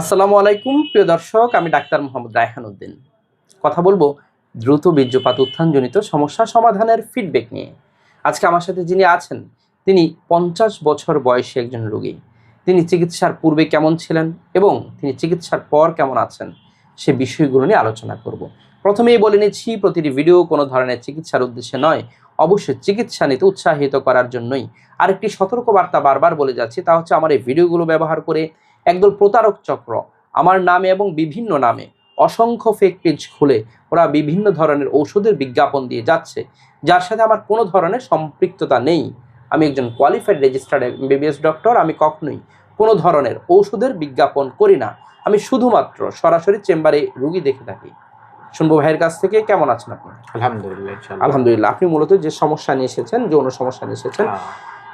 আসসালামু আলাইকুম, প্রিয় দর্শক, আমি ডাক্তার মোহাম্মদ রায়হান উদ্দিন। কথা বলব দ্রুত বীর্যপাত উত্থানজনিত সমস্যা সমাধানের ফিডব্যাক নিয়ে। আজকে আমার সাথে যিনি আছেন, তিনি পঞ্চাশ বছর বয়সী একজন রোগী। তিনি চিকিৎসার পূর্বে কেমন ছিলেন এবং তিনি চিকিৎসার পর কেমন আছেন, সে বিষয়গুলো নিয়ে আলোচনা করব। প্রথমেই বলে নিচ্ছি, প্রতিটি ভিডিও কোনো ধরনের চিকিৎসার উদ্দেশ্যে নয়। অবশ্যই চিকিৎসা নিতে উৎসাহিত করার জন্যই আরেকটি সতর্কবার্তা বারবার বলে যাচ্ছি, তা হচ্ছে আমার এই ভিডিওগুলো ব্যবহার করে একদল প্রতারক চক্র আমার নামে এবং বিভিন্ন নামে অসংখ্য ফেক পেজ খুলে ওরা বিভিন্ন ধরনের ঔষধের বিজ্ঞাপন দিয়ে যাচ্ছে যার সাথে আমার কোনো ধরনের সম্পৃক্ততা নেই। আমি একজন কোয়ালিফাইড রেজিস্টার্ড এমবিবিএস ডক্টর আমি কখনোই কোনো ধরনের ঔষধের বিজ্ঞাপন করি না। আমি শুধুমাত্র সরাসরি চেম্বারে রুগী দেখে থাকি। শুনব ভাইয়ের কাছ থেকে কেমন আছেন আপনি? আলহামদুলিল্লাহ আলহামদুলিল্লাহ আপনি মূলত যে সমস্যা নিয়ে এসেছেন যৌন সমস্যা নিয়ে এসেছেন হ্যাঁ,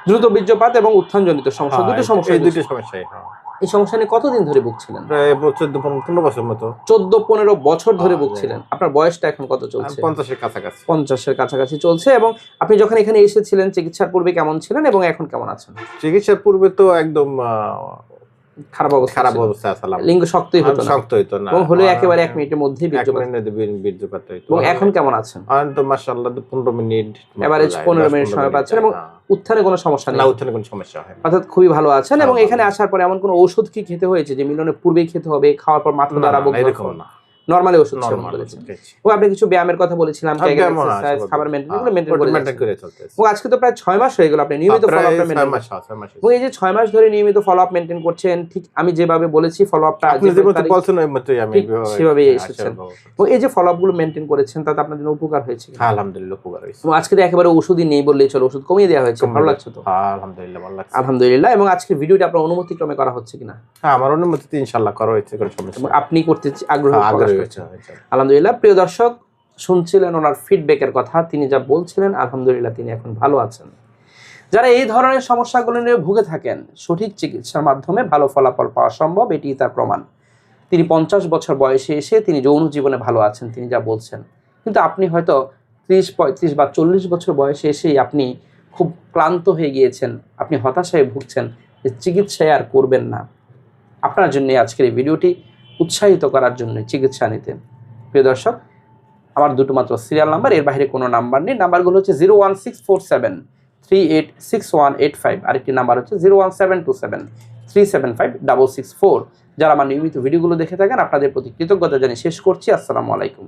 দ্রুত বীর্যপাত এবং উত্থানজনিত সমস্যা হ্যাঁ, দুটো সমস্যা দুটো সমস্যাই হ্যাঁ। এই সমস্যা নিয়ে কতদিন ধরে ভুগছিলেন? প্রায় চোদ্দ পনেরো বছর মতো। চোদ্দ পনেরো বছর ধরে ভুগছিলেন। আপনার বয়সটা এখন কত চলছে? পঞ্চাশের কাছাকাছি। পঞ্চাশের কাছাকাছি চলছে এবং আপনি যখন এখানে এসেছিলেন চিকিৎসার পূর্বে কেমন ছিলেন এবং এখন কেমন আছেন? চিকিৎসার পূর্বে তো একদম খারাপ অবস্থা খারাপ অবস্থা আসলাম লিঙ্গ শক্তই হতো না। শক্ত হতো না। এবং হলে একেবারে এক মিনিটের মধ্যে বীর্যপাত। এবং এখন কেমন আছেন? এখন তো মাশাআল্লাহ পনেরো মিনিট এভারেজ যায়, 15 মিনিট সময় পাচ্ছেন এবং। উত্থানে কোনো সমস্যা না উত্থানে কোনো সমস্যা হয় অর্থাৎ খুবই ভালো আছেন এবং এখানে আসার পরে এমন কোনো ওষুধ কি খেতে হয়েছে যে মিলনের পূর্বেই খেতে হবে খাওয়ার পর মাথা দাঁড়াবো এরকম না। নর্মালি ওষুধ সেবন করেছেন ও আপনি কিছু ব্যায়ামের কথা বলেছিলাম হ্যাঁ, হয়, খাবার মেনটেন এগুলো করে ও আজকে তো প্রায় ছয় মাস হয়ে গেল আপনি নিয়মিত ফলো ছয় মেনটেন হয়, এই যে ছয় মাস ধরে নিয়মিত ফলো আপ মেনটেন করছেন ঠিক আমি যেভাবে বলেছি ফলো আপটা হ্যাঁ, এসেছেন। সেভাবে। এবং এই যে ফলো আপগুলো মেনটেন করেছেন তাতে আপনার জন্য উপকার হয়েছে? হ্যাঁ, আলহামদুলিল্লাহ উপকার হয়েছে। আজকে তো একেবারে ওষুধই নেই বললেই চলো ওষুধ কমিয়ে দেওয়া হয়েছে। ভালো লাগছে তো? হ্যাঁ, আলহামদুলিল্লাহ ভালো লাগছে। আলহামদুলিল্লাহ এবং আজকে ভিডিওটা আপনার অনুমতি ক্রমে করা হচ্ছে কিনা? হ্যাঁ আমার অনুমতিতে ইনশাল্লাহ করা হয়েছে কোনো সমস্যা আপনি করতে আগ্রহ আলহামদুলিল্লাহ, প্রিয় দর্শক, শুনছিলেন ওনার ফিডব্যাকের কথা, তিনি যা বলছিলেন, আলহামদুলিল্লাহ তিনি এখন ভালো আছেন। যারা এই ধরনের সমস্যাগুলো নিয়ে ভুগে থাকেন, সঠিক চিকিৎসার মাধ্যমে ভালো ফলাফল পাওয়া সম্ভব এটি তার প্রমাণ। তিনি পঞ্চাশ বছর বয়সে এসে তিনি যৌন জীবনে ভালো আছেন, তিনি যা বলছেন। কিন্তু আপনি হয়তো ত্রিশ, পঁয়ত্রিশ বা চল্লিশ বছর বয়সে এসেই আপনি খুব ক্লান্ত হয়ে গিয়েছেন, আপনি হতাশায় ভুগছেন যে চিকিৎসায় আর করবেন না। আপনার জন্য আজকের এই ভিডিওটি। উৎসাহিত করার জন্য চিকিৎসা নিতে প্রিয় দর্শক, আমার দুটো মাত্র সিরিয়াল নাম্বার এর বাইরে কোনো নাম্বার নেই। নাম্বারগুলো হচ্ছে zero one six four seven three eight six one eight five আরেকটি নাম্বার হচ্ছে zero one seven two seven three seven five double six four যারা আমার নিয়মিত ভিডিওগুলো দেখে থাকেন, আপনাদের প্রতি কৃতজ্ঞতা জানিয়ে শেষ করছি। আসসালামু আলাইকুম।